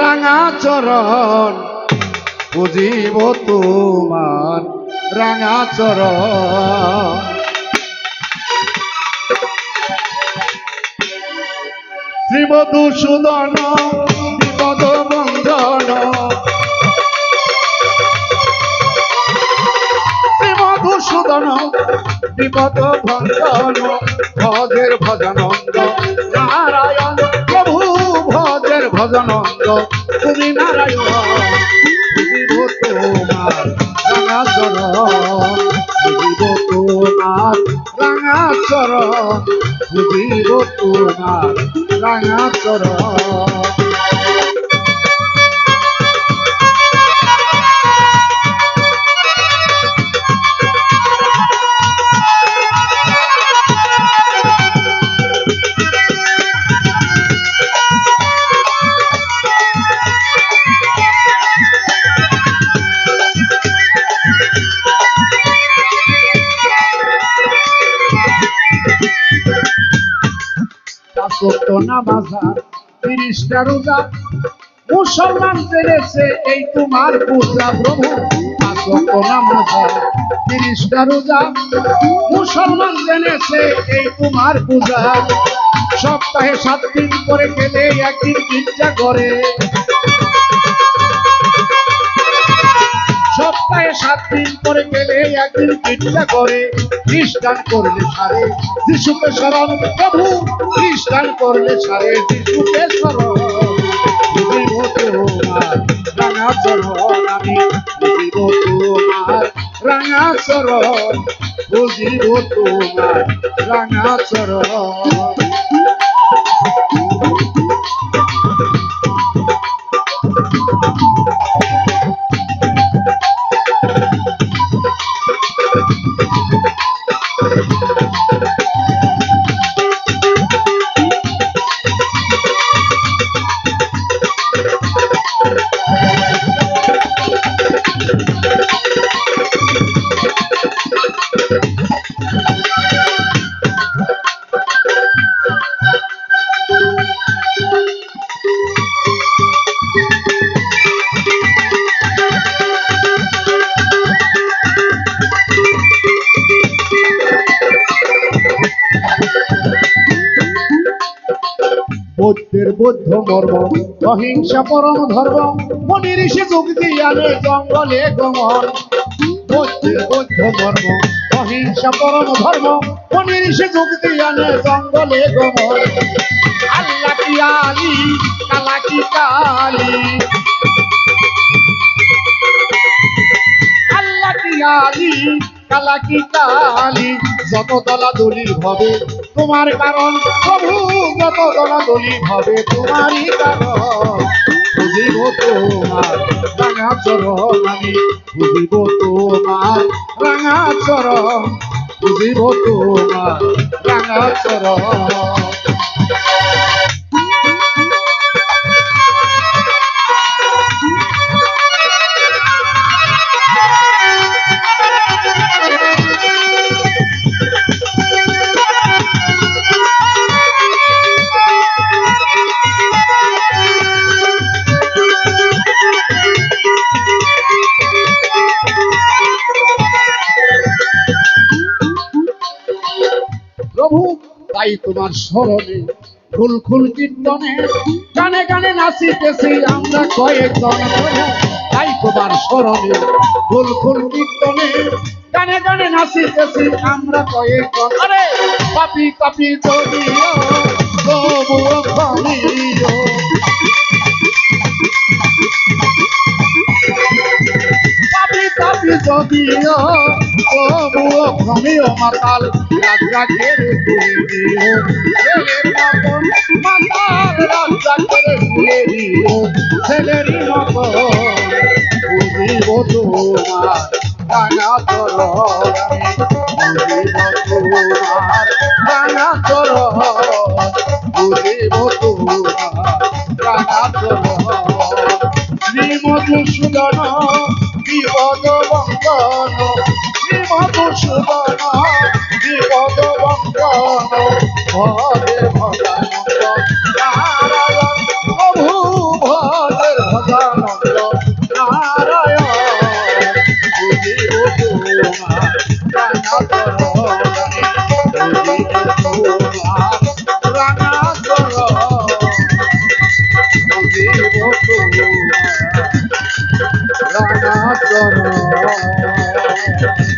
রাঙা চরণ, বুঝিব তোমার রাঙা চরণ। শ্রীমধু সুদন, বিপদ বন্ধন। শ্রীমধু সুদন, বিপদ ভঞ্জন ভজের ভজনন্দ ভজনন্দ তুমি নারায়ণ বুঝিব তোমার, রাঙা চর বুঝিব তোমার, রাঙা চর বুঝিব তোমার, রাঙা চরণ। তিরিশটা রোজা। মুসলমান জেনেছে এই তোমার পূজা প্রভু। জেনেছে এই পূজা। সপ্তাহে সাত দিন করে খেলে একদিন গির্জা করে। সাত দিন করে গেলে একদিন গির্জা করে খ্রিস্টান করলে সারে যিশুকে স্মরণ, প্রভু খ্রিস্টান করলে সারে যিশুকে স্মরণ বুঝিব রাঙা চরণ, বুঝিব তোমার। রাঙা চরণ। বৌদ্ধের বৌদ্ধ মর্ম, অহিংসা পরম ধর্ম মনি ঋষি যুগ দিয়ালে জঙ্গলে গমন। বৌদ্ধের বৌদ্ধ মর্ম, অহিংসা পরম ধর্ম মনি ঋষি যুগ দিয়ালে জঙ্গলে গমন। আল্লাহ কি আলি, কালা কি কালী? আল্লাহ কি আলি, কালা কি কালি? যত দলা দলি হবে, তোমার কারণ যত দলা দলি হবে তোমারই কারণ, বুঝিব তোমার রাঙা চরণ আমি বুঝিব তোমার রাঙা চরণ। প্রভু তাই তোমার স্মরণে ফুল ফুল কীর্তনে গানে গানে নাচিতেছি আমরা কয়েকজন তাই তোমার স্মরণে ফুল ফুল কীর্তনে গানে গানে নাচিতেছি আমরা কয়েকজন। আরে, পাপি পাপি ক্ষমিও পাপি পাপি যদিও তবুও ক্ষমিও মাতাল রাজ্জাকের তুলে দিও ছেলের মতন মাতাল রাজ্জাকের তুলে দিও ছেলেরই মতন বুঝিব তোমার রাঙা চরণ বুঝিব তোমার রাঙা চরণ শ্রীমধুসূদন বিপদ বন্দন ভজে ভজানন্দ নারায়ণ প্রভু ভজে সদানন্দ নারায়ণ বুঝিব তোমার রাঙা চরণে বুঝিব তোমার রাঙা চরণ বুঝিব তোমার রাঙা চরণ